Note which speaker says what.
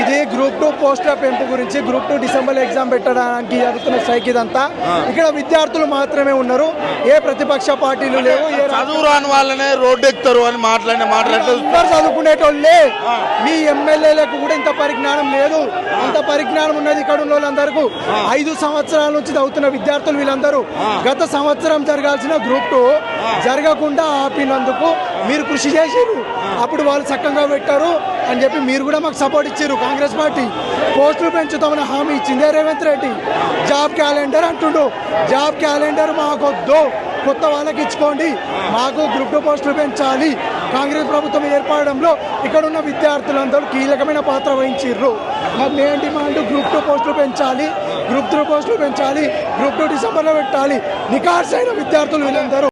Speaker 1: ఇది group two పోస్టుల పెంపు గురించి గ్రూప్ టూ డిసెంబర్ ఎగ్జామ్ పెట్టడానికి జరుగుతున్న స్ట్రైక్ ఇదంతా. ఇక్కడ విద్యార్థులు మాత్రమే ఉన్నారు. ఏ ప్రతిపక్ష పార్టీలు లేవు
Speaker 2: చదువు రాని వాళ్ళనే రోడ్డు ఎక్కుతారు అని మాట్లాడిన మాటలు ఎట్లా చూస్తారు?
Speaker 1: అందరు చదువుకునేటోళ్ళే. మీ ఎమ్మెల్యేలకు కూడా ఇంత పరిజ్ఞానం లేదు. అంత పరిజ్ఞానం ఉన్నది ఇక్కడ ఉన్న వాళ్ళందరికీ. ఐదు సంవత్సరాల నుంచి చదువుతున్న విద్యార్థులు వీళ్ళందరూ. గత సంవత్సరం జరగాల్సిన గ్రూప్ టూ జరగకుండా ఆపినందుకు మీరు కృషి చేసిరు అప్పుడు వాళ్ళు చక్కగా పెట్టారు అని చెప్పి మీరు కూడా మాకు సపోర్ట్ ఇచ్చారు కాంగ్రెస్ పార్టీ. పోస్టులు పెంచుతామని హామీ ఇచ్చిందే రేవంత్ రెడ్డి. జాబ్ క్యాలెండర్ అంటుండు. జాబ్ క్యాలెండర్ మాకొద్దు. కొత్త వాళ్ళకి ఇచ్చుకోండి. మాకు గ్రూప్ టూ పోస్టులు పెంచాలి. కాంగ్రెస్ ప్రభుత్వం ఏర్పడడంలో ఇక్కడ ఉన్న విద్యార్థులందరూ కీలకమైన పాత్ర వహించారు మాకు మెయిన్ డిమాండ్ గ్రూప్ టూ పోస్టులు పెంచాలి. గ్రూప్ త్రీ పోస్టులు పెంచాలి. గ్రూప్ టూ డిసెంబర్లో పెట్టాలి. నికార్సైన విద్యార్థులు వీళ్ళందరూ.